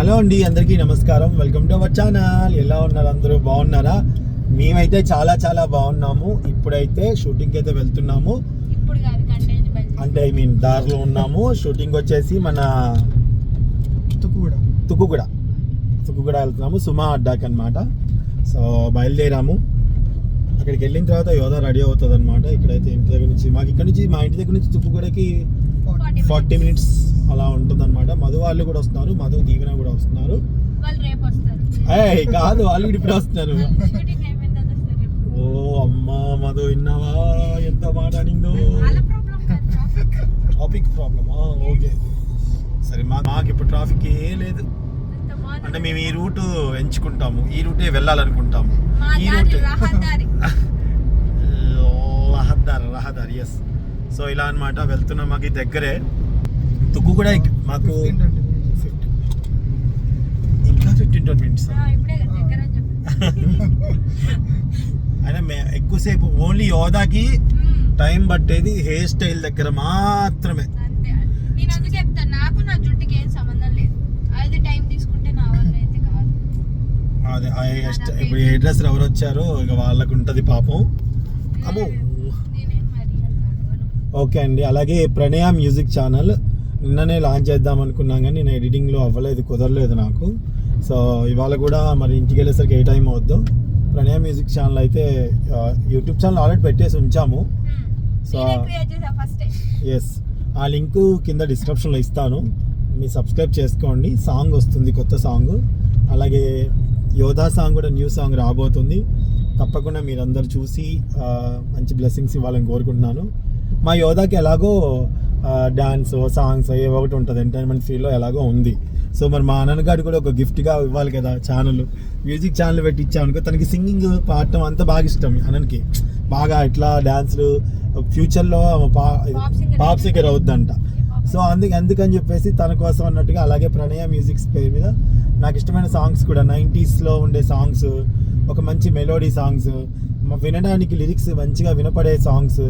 Hello అండి అందరికీ నమస్కారం. వెల్కమ్ టు అవర్ ఛానల్ ఎలా ఉన్నారు అందరూ? బాగున్నారా? మేమైతే చాలా చాలా బాగున్నాము. ఇప్పుడైతే షూటింగ్కి అయితే వెళ్తున్నాము. అంటే ఐ మీన్ దారిలో ఉన్నాము. షూటింగ్ వచ్చేసి మన కూడా తుక్కుగూడ తుక్కుగూడ వెళ్తున్నాము. సుమా అడ్డాకి అనమాట సో బయలుదేరాము. అక్కడికి వెళ్ళిన తర్వాత యోధ రెడీ అవుతుంది అనమాట ఇక్కడైతే ఇంటి దగ్గర నుంచి మాకు ఇక్కడ నుంచి మా ఇంటి దగ్గర నుంచి తుక్కుగూడకి ఫార్టీ మినిట్స్ అలా ఉంటుంది అనమాట మధు వాళ్ళు కూడా వస్తున్నారు మధు దీవెన కూడా వస్తున్నారు. ఏయ్ కాదు వాళ్ళు ఇప్పుడు వస్తున్నారు. ఓ అమ్మా మధు విన్నావా? ఎంత మాట అనిందో. ట్రాఫిక్ ప్రాబ్లమా ఓకే. సరే మా మాకు ఇప్పుడు ట్రాఫిక్ ఏ లేదు. అంటే మేము ఈ రూట్ ఎంచుకుంటాము. ఈ రూటే వెళ్ళాలనుకుంటాము. ఈ రూట్ రహదారి. రహదారి రహదారి ఎస్ సో ఇలా అన్నమాట వెళ్తున్నాం మాకు దగ్గరే. తుక్కు కూడా మాకు 15 ఇంకా ఫిఫ్టీన్ ట్వంటీ మినిట్స్ అయినా మే ఎక్కువసేపు ఓన్లీ యోధాకి టైం పట్టేది హెయిర్ స్టైల్ దగ్గర మాత్రమే. నేను అందుకే చెప్తాను నాకు నా జుట్టుకి ఏం సంబంధం లేదు. అది టైం తీసుకుంటే నా వల్ల అయితే కాదు. అదే ఆ hair style- ఇప్పుడు హెయిర్ డ్రెస్సర్ ఎవరు వచ్చారో ఇక వాళ్ళకు ఉంటుంది పాపం. అమ్మో. ఓకే అండి. అలాగే ప్రణయ మ్యూజిక్ ఛానల్ నిన్ననే లాంచ్ చేద్దాం అనుకున్నాం కానీ నేను ఎడిటింగ్లో అవ్వలేదు కుదరలేదు నాకు. సో ఇవాళ కూడా మరి ఇంటికి వెళ్ళేసరికి ఏ టైం అవుద్దో. ప్రణయ మ్యూజిక్ ఛానల్ అయితే యూట్యూబ్ ఛానల్ ఆల్రెడీ పెట్టేసి ఉంచాము. సో చేసా ఫస్ట్ ఎస్ ఆ లింక్ కింద డిస్క్రిప్షన్లో ఇస్తాను. మీరు సబ్స్క్రైబ్ చేసుకోండి. సాంగ్ వస్తుంది కొత్త సాంగ్ అలాగే యోధా సాంగ్ కూడా న్యూ సాంగ్ రాబోతుంది. తప్పకుండా మీరందరూ చూసి మంచి బ్లెస్సింగ్స్ ఇవ్వాలని కోరుకుంటున్నాను. మా యోధాకి ఎలాగో డ్యాన్స్ సాంగ్స్ ఏవో ఒకటి ఉంటుంది ఎంటర్టైన్మెంట్ ఫీల్డ్లో ఎలాగో ఉంది. సో మరి మా అన్నగాడు కూడా ఒక గిఫ్ట్గా ఇవ్వాలి కదా ఛానల్ మ్యూజిక్ ఛానల్ పెట్టి ఇచ్చామనుకో తనకి సింగింగ్ పాడటం అంతా బాగా ఇష్టం అన్నకి. బాగా ఇట్లా డ్యాన్స్లు ఫ్యూచర్లో పాప్ సింగర్ అవుద్దంట. సో అందుకే అందుకని చెప్పేసి తన కోసం అన్నట్టుగా అలాగే ప్రణయ మ్యూజిక్స్ పేరు మీద నాకు ఇష్టమైన సాంగ్స్ కూడా 90s లో ఉండే సాంగ్స్ ఒక మంచి మెలోడీ సాంగ్స్ వినడానికి లిరిక్స్ మంచిగా వినపడే సాంగ్స్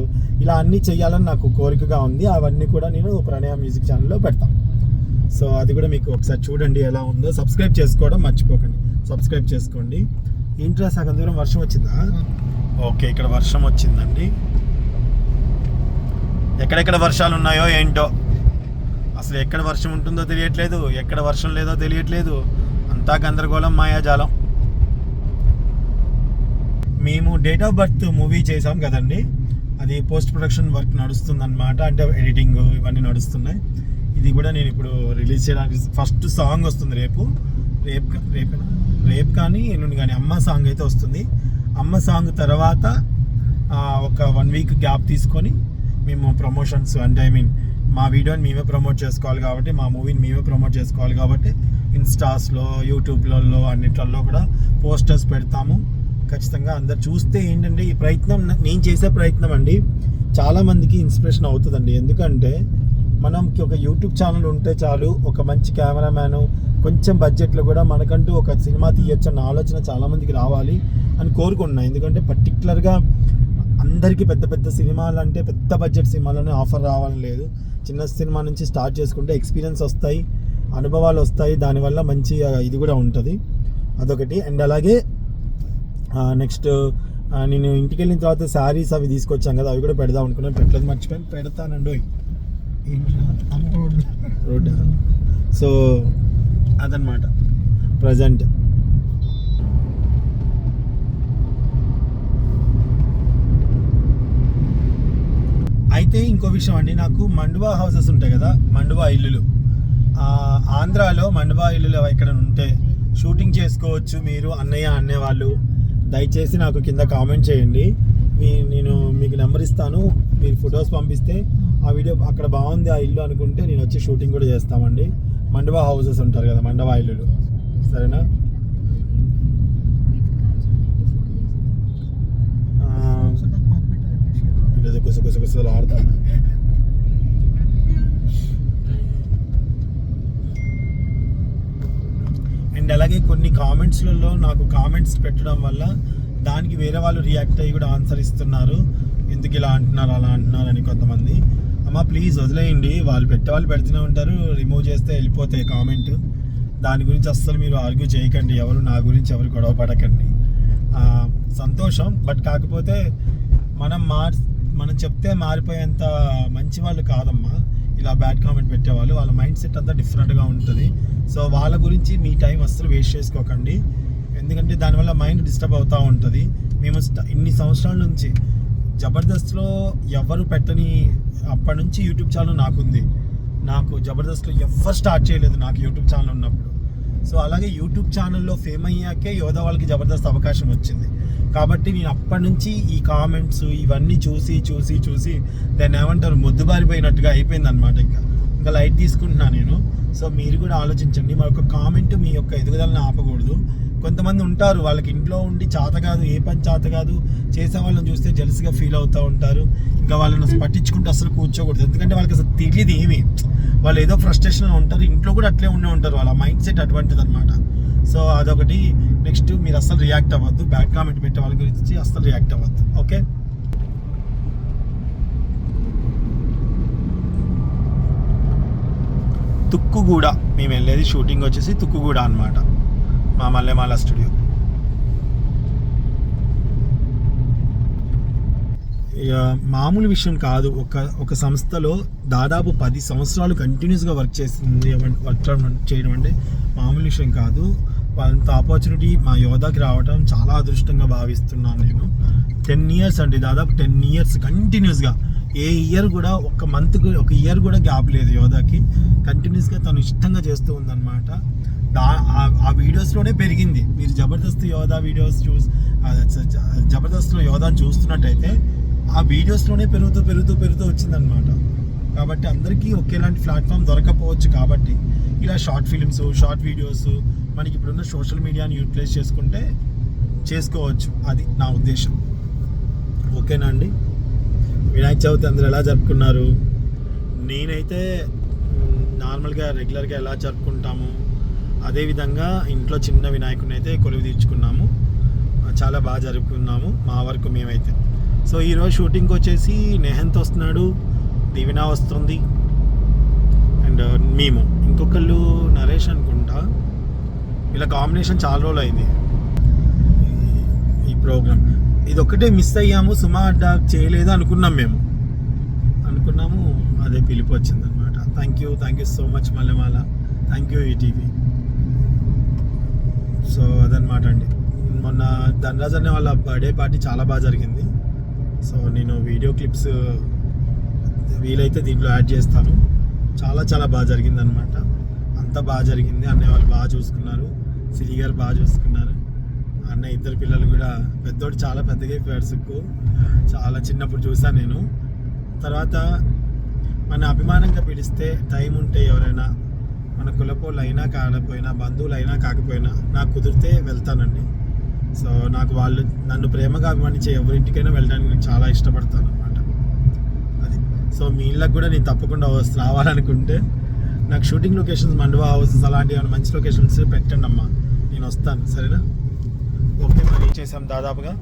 ఇలా అన్నీ చేయాలని నాకు కోరికగా ఉంది. అవన్నీ కూడా నేను ప్రణయ మ్యూజిక్ ఛానల్లో పెడతాను సో అది కూడా మీకు ఒకసారి చూడండి ఎలా ఉందో. సబ్స్క్రైబ్ చేసుకోవడం మర్చిపోకండి. సబ్స్క్రైబ్ చేసుకోండి. ఏంట్రా సగం దూరం వర్షం వచ్చిందా? ఓకే ఇక్కడ వర్షం వచ్చిందండి. ఎక్కడెక్కడ వర్షాలు ఉన్నాయో ఏంటో. అసలు ఎక్కడ వర్షం ఉంటుందో తెలియట్లేదు ఎక్కడ వర్షం లేదో తెలియట్లేదు. అంతా గందరగోళం మాయాజాలం. మేము డేట్ ఆఫ్ బర్త్ మూవీ చేసాం కదండి. అది పోస్ట్ ప్రొడక్షన్ వర్క్ నడుస్తుందన్నమాట. అంటే ఎడిటింగ్ ఇవన్నీ నడుస్తున్నాయి. ఇది కూడా నేను ఇప్పుడు రిలీజ్ చేయడానికి ఫస్ట్ సాంగ్ వస్తుంది రేపు. రేపు రేపేనా రేపు కానీ ఎల్లుండి కానీ అమ్మ సాంగ్ అయితే వస్తుంది. అమ్మ సాంగ్ తర్వాత ఒక వన్ వీక్ గ్యాప్ తీసుకొని మేము ప్రమోషన్స్ అంటే ఐ మీన్ మా వీడియోని మేమే ప్రమోట్ చేసుకోవాలి కాబట్టి మా మూవీని మేమే ప్రమోట్ చేసుకోవాలి కాబట్టి ఇన్స్టాస్లో యూట్యూబ్లలో అన్నిట్లలో కూడా పోస్టర్స్ పెడతాము. ఖచ్చితంగా అందరు చూస్తే ఏంటంటే ఈ ప్రయత్నం నేను చేసే ప్రయత్నం అండి చాలామందికి ఇన్స్పిరేషన్ అవుతుందండి. ఎందుకంటే మనకి ఒక యూట్యూబ్ ఛానల్ ఉంటే చాలు ఒక మంచి కెమెరామ్యాన్ కొంచెం బడ్జెట్లో కూడా మనకంటూ ఒక సినిమా తీయొచ్చు అన్న ఆలోచన చాలామందికి రావాలి అని కోరుకుంటున్నాను ఎందుకంటే పర్టికులర్గా అందరికీ పెద్ద పెద్ద సినిమాలు అంటే పెద్ద బడ్జెట్ సినిమాలోనే ఆఫర్ రావాలని లేదు. చిన్న సినిమా నుంచి స్టార్ట్ చేసుకుంటే ఎక్స్పీరియన్స్ వస్తాయి అనుభవాలు వస్తాయి దానివల్ల మంచి ఇది కూడా ఉంటుంది. అదొకటి. అండ్ అలాగే నెక్స్ట్ నేను ఇంటికి వెళ్ళిన తర్వాత శారీస్ అవి తీసుకొచ్చాం కదా అవి కూడా పెడదాం అనుకున్నాను. పెట్టలేదు మర్చిపోయాను. పెడతానండి రోడ్డు. రోడ్ సో అదనమాట ప్రజెంట్. అయితే ఇంకో విషయం అండి నాకు మండువా హౌసెస్ ఉంటాయి కదా మండువా ఇల్లులు. ఆంధ్రాలో మండువా ఇల్లులు ఎక్కడ ఉంటే షూటింగ్ చేసుకోవచ్చు మీరు అన్నయ్య అన్నే వాళ్ళు. దయచేసి నాకు కింద కామెంట్ చేయండి. మీ నేను మీకు నెంబర్ ఇస్తాను. మీరు ఫొటోస్ పంపిస్తే ఆ వీడియో అక్కడ బాగుంది ఆ ఇల్లు అనుకుంటే నేను వచ్చి షూటింగ్ కూడా చేస్తామండి. మండవా హౌసెస్ ఉంటారు కదా మండవా ఇల్లులు. సరేనా? కుస కుస కుసలు ఆడతాను. అండ్ అలాగే కొన్ని కామెంట్స్లలో నాకు కామెంట్స్ పెట్టడం వల్ల దానికి వేరే వాళ్ళు రియాక్ట్ అయ్యి కూడా ఆన్సర్ ఇస్తున్నారు. ఎందుకు ఇలా అంటున్నారు అలా అంటున్నారు అని కొంతమంది. అమ్మ ప్లీజ్ వదిలేయండి. వాళ్ళు పెట్టే వాళ్ళు పెడుతూనే ఉంటారు. రిమూవ్ చేస్తే వెళ్ళిపోతాయి కామెంట్. దాని గురించి అస్సలు మీరు ఆర్గ్యూ చేయకండి. ఎవరు నా గురించి ఎవరు గొడవ పడకండి. సంతోషం. బట్ కాకపోతే మనం మార్ మనం చెప్తే మారిపోయేంత మంచి వాళ్ళు కాదమ్మా. ఇలా బ్యాడ్ కామెంట్ పెట్టేవాళ్ళు. వాళ్ళ మైండ్ సెట్ అంతా డిఫరెంట్గా ఉంటుంది. సో వాళ్ళ గురించి మీ టైం అస్సలు వేస్ట్ చేసుకోకండి. ఎందుకంటే దానివల్ల మైండ్ డిస్టర్బ్ అవుతూ ఉంటుంది. మేము ఇన్ని సంవత్సరాల నుంచి జబర్దస్త్లో ఎవరు పెట్టని అప్పటి నుంచి యూట్యూబ్ ఛానల్ నాకుంది. నాకు జబర్దస్త్లో ఎవరు స్టార్ట్ చేయలేదు నాకు యూట్యూబ్ ఛానల్ ఉన్నప్పుడు. సో అలాగే యూట్యూబ్ ఛానల్లో ఫేమ్ అయ్యాకే యోధ వాళ్ళకి జబర్దస్త్ అవకాశం వచ్చింది. కాబట్టి నేను అప్పటి నుంచి ఈ కామెంట్స్ ఇవన్నీ చూసి చూసి చూసి దాన్ని ఏమంటారు మొద్దుబారిపోయినట్టుగా అయిపోయింది అనమాట ఇంకా. ఇంకా లైట్ తీసుకుంటున్నా నేను. సో మీరు కూడా ఆలోచించండి. మా యొక్క కామెంట్ మీ యొక్క ఎదుగుదలను ఆపకూడదు. కొంతమంది ఉంటారు వాళ్ళకి ఇంట్లో ఉండి చేత కాదు ఏ పని చేత కాదు చేసే వాళ్ళని చూస్తే జెల్స్గా ఫీల్ అవుతూ ఉంటారు. ఇంకా వాళ్ళని పట్టించుకుంటూ అసలు కూర్చోకూడదు. ఎందుకంటే వాళ్ళకి అసలు తెలియదు వాళ్ళు ఏదో ఫ్రస్ట్రేషన్లో ఉంటారు ఇంట్లో కూడా అట్లే ఉండే ఉంటారు వాళ్ళ మైండ్ సెట్ అటువంటిది అనమాట సో అదొకటి. నెక్స్ట్ మీరు అస్సలు రియాక్ట్ అవ్వద్దు. బ్యాడ్ కామెంట్ పెట్టే వాళ్ళ గురించి అస్సలు రియాక్ట్ అవ్వద్దు. ఓకే తుక్కుగూడ మేము వెళ్ళేది షూటింగ్ వచ్చేసి తుక్కుగూడ అనమాట మా మల్లెమాల స్టూడియో మామూలు విషయం కాదు. ఒక ఒక సంస్థలో దాదాపు పది సంవత్సరాలు కంటిన్యూస్గా వర్క్ చేస్తుంది వర్క్ చేయడం అంటే మామూలు విషయం కాదు. అంత ఆపర్చునిటీ మా యోధాకి రావడం చాలా అదృష్టంగా భావిస్తున్నాను నేను. టెన్ ఇయర్స్ అండి. దాదాపు టెన్ ఇయర్స్ కంటిన్యూస్గా ఏ ఇయర్ కూడా ఒక మంత్ ఒక ఇయర్ కూడా గ్యాప్ లేదు యోధాకి. కంటిన్యూస్గా తను ఇష్టంగా చేస్తూ ఉందన్నమాట. దా ఆ- వీడియోస్లోనే పెరిగింది. మీరు జబర్దస్త్ యోధా వీడియోస్ చూస్ జబర్దస్త్లో యోధాని చూస్తున్నట్టయితే ఆ వీడియోస్లోనే పెరుగుతూ పెరుగుతూ పెరుగుతూ వచ్చిందనమాట కాబట్టి అందరికీ ఒకేలాంటి ప్లాట్ఫామ్ దొరకపోవచ్చు కాబట్టి ఇలా షార్ట్ ఫిలిమ్స్ షార్ట్ వీడియోస్ మనకి ఇప్పుడున్న సోషల్ మీడియాని యూటిలైజ్ చేసుకుంటే చేసుకోవచ్చు. అది నా ఉద్దేశం. ఓకేనా అండి? వినాయక చవితి అందరు ఎలా జరుపుకున్నారు? నేనైతే నార్మల్గా రెగ్యులర్గా ఎలా జరుపుకుంటాము? అదేవిధంగా ఇంట్లో చిన్న వినాయకుని అయితే కొలువు తీర్చుకున్నాము. చాలా బాగా జరుపుకున్నాము మా వరకు మేమైతే. సో ఈరోజు షూటింగ్కి వచ్చేసి నెహంత్ వస్తున్నాడు దివినా వస్తుంది అండ్ uh, మేము. ఇంకొకళ్ళు నరేష్ అనుకుంటా. వీళ్ళ కాంబినేషన్ చాలా రోజులు అయింది. ఈ- ప్రోగ్రామ్. ఇది ఒక్కటే మిస్ అయ్యాము సుమా అడ్డా చేయలేదు అనుకున్నాం మేము. అనుకున్నాము అదే పిలిపి వచ్చింది అనమాట thank you thank you so much Mallemaala. Thank you ETV so అదనమాట అండి. మొన్న ధనరాజ్ అనే వాళ్ళ బర్త్డే పార్టీ చాలా బాగా జరిగింది. సో నేను వీడియో క్లిప్స్ వీలైతే దీంట్లో యాడ్ చేస్తాను. చాలా చాలా బాగా జరిగింది అనమాట అంత బాగా జరిగింది. అన్నయ్య వాళ్ళు బాగా చూసుకున్నారు. సిరి గారు బాగా చూసుకున్నారు. అన్నయ్య ఇద్దరు పిల్లలు కూడా పెద్దోడు చాలా పెద్దగా అయిపోయాడు సుక్కు. చాలా చిన్నప్పుడు చూసాను నేను. తర్వాత మన అభిమానంగా పిలిస్తే టైం ఉంటే ఎవరైనా మన కులపోళ్ళు అయినా కాకపోయినా బంధువులు అయినా కాకపోయినా నాకు కుదిరితే వెళ్తానండి. సో నాకు వాళ్ళు నన్ను ప్రేమగా అభిమానించే ఎవరింటికైనా వెళ్ళడానికి నేను చాలా ఇష్టపడతాను అనమాట అది. సో మీ ఇళ్ళకి కూడా నేను తప్పకుండా రావాలనుకుంటే నాకు షూటింగ్ లొకేషన్స్ మండవా హౌసెస్ అలాంటి ఏమైనా మంచి లొకేషన్స్ పెట్టండి అమ్మా. నేను వస్తాను. సరేనా? ఓకే మరి చేసాం దాదాపుగా.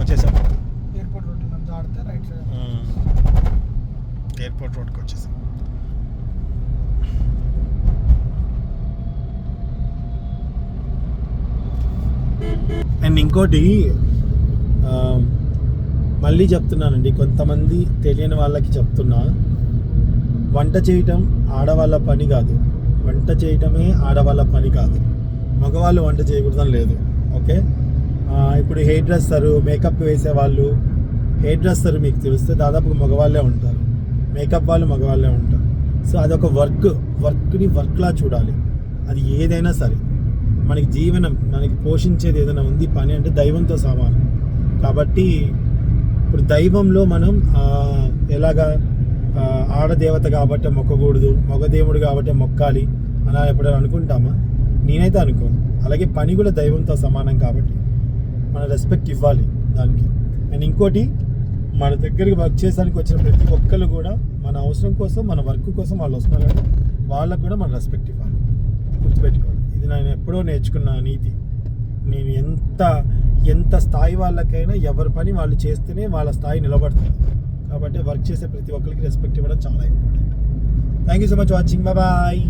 వచ్చేసాం ఎయిర్పోర్ట్ రోడ్ నుంచి దాటితే రైట్ సైడ్. ఎయిర్పోర్ట్ రోడ్కి వచ్చేసాం అండ్ ఇంకోటి మళ్ళీ చెప్తున్నానండి కొంతమంది తెలియని వాళ్ళకి చెప్తున్నా వంట చేయటం ఆడవాళ్ళ పని కాదు. వంట చేయటమే ఆడవాళ్ళ పని కాదు. మగవాళ్ళు వంట చేయకూడదని లేదు. ఓకే? ఇప్పుడు హెయిర్ డ్రెస్సరు మేకప్ వేసే వాళ్ళు హెయిర్ డ్రెస్సర్ మీకు తెలిస్తే దాదాపు మగవాళ్ళే ఉంటారు. మేకప్ వాళ్ళు మగవాళ్ళే ఉంటారు. సో అదొక వర్క్ వర్క్ని వర్క్లా చూడాలి. అది ఏదైనా సరే. మనకి జీవనం మనకి పోషించేది ఏదైనా ఉంది పని అంటే దైవంతో సమానం. కాబట్టి ఇప్పుడు దైవంలో మనం ఎలాగా ఆడదేవత కాబట్టి మొక్కకూడదు మగదేవుడు కాబట్టి మొక్కాలి అలా ఎప్పుడైనా అనుకుంటామా? నేనైతే అనుకోను. అలాగే పని కూడా దైవంతో సమానం కాబట్టి మన రెస్పెక్ట్ ఇవ్వాలి దానికి. అండ్ ఇంకోటి మన దగ్గరికి వర్క్ చేయడానికి వచ్చిన ప్రతి ఒక్కరు కూడా మన అవసరం కోసం మన వర్క్ కోసం వాళ్ళు వస్తున్నారు వాళ్ళకు కూడా మన రెస్పెక్ట్ ఇవ్వాలి. గుర్తుపెట్టుకోవాలి ఇది నేను ఎప్పుడో నేర్చుకున్న నీతి. నేను ఎంత ఎంత స్థాయి వాళ్ళకైనా ఎవరి పని వాళ్ళు చేస్తేనే వాళ్ళ స్థాయి నిలబడుతుంది. కాబట్టి వర్క్ చేసే ప్రతి ఒక్కరికి రెస్పెక్ట్ ఇవ్వడం చాలా important thank you so much watching bye